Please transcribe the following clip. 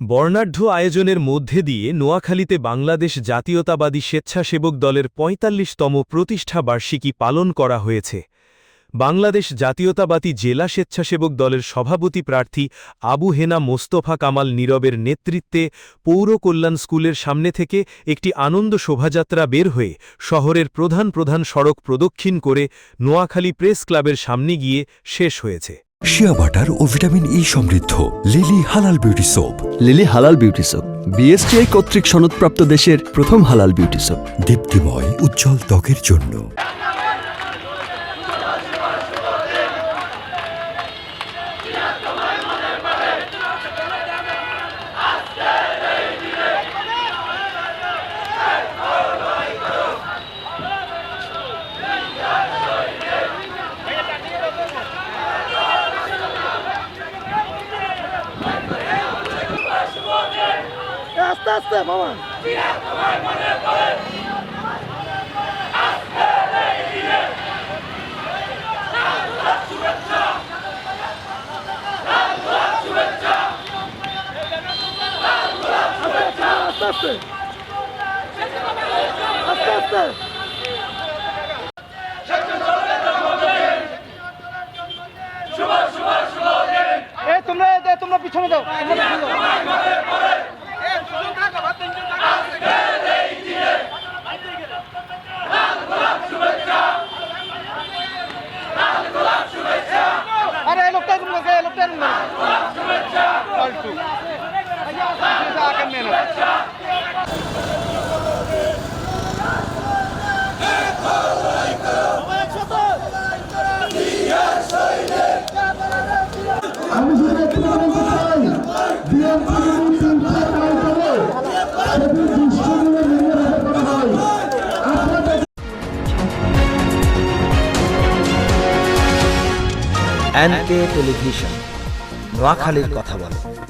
বর্ণাঢ্য আয়োজনের মধ্যে দিয়ে নোয়াখালীতে বাংলাদেশ জাতীয়তাবাদী স্বেচ্ছাসেবক দলের ৪৫তম প্রতিষ্ঠা বার্ষিকী পালন করা হয়েছে। বাংলাদেশ জাতীয়তাবাদী জেলা স্বেচ্ছাসেবক দলের সভাপতি প্রার্থী আবু হেনা মোস্তফা কামাল নীরবের নেতৃত্বে পৌর কল্যাণ স্কুলের সামনে থেকে একটি আনন্দ শোভাযাত্রা বের হয়ে শহরের প্রধান প্রধান সড়ক প্রদক্ষিণ করে নোয়াখালী প্রেস ক্লাবের সামনে গিয়ে শেষ হয়েছে। শিয়া বাটার ও ভিটামিন ই সমৃদ্ধ Lily halal beauty soap Lily halal beauty soap B S T I কর্তৃক সনদপ্রাপ্ত দেশের প্রথম হালাল বিউটি সোপ দীপ্তিময়, উজ্জ্বল ত্বকের জন্য। আস্তে আস্তে মামা আস্তে তোমরা পিছনে দাও Superman. NK television. নোয়াখালীর কথা বলে।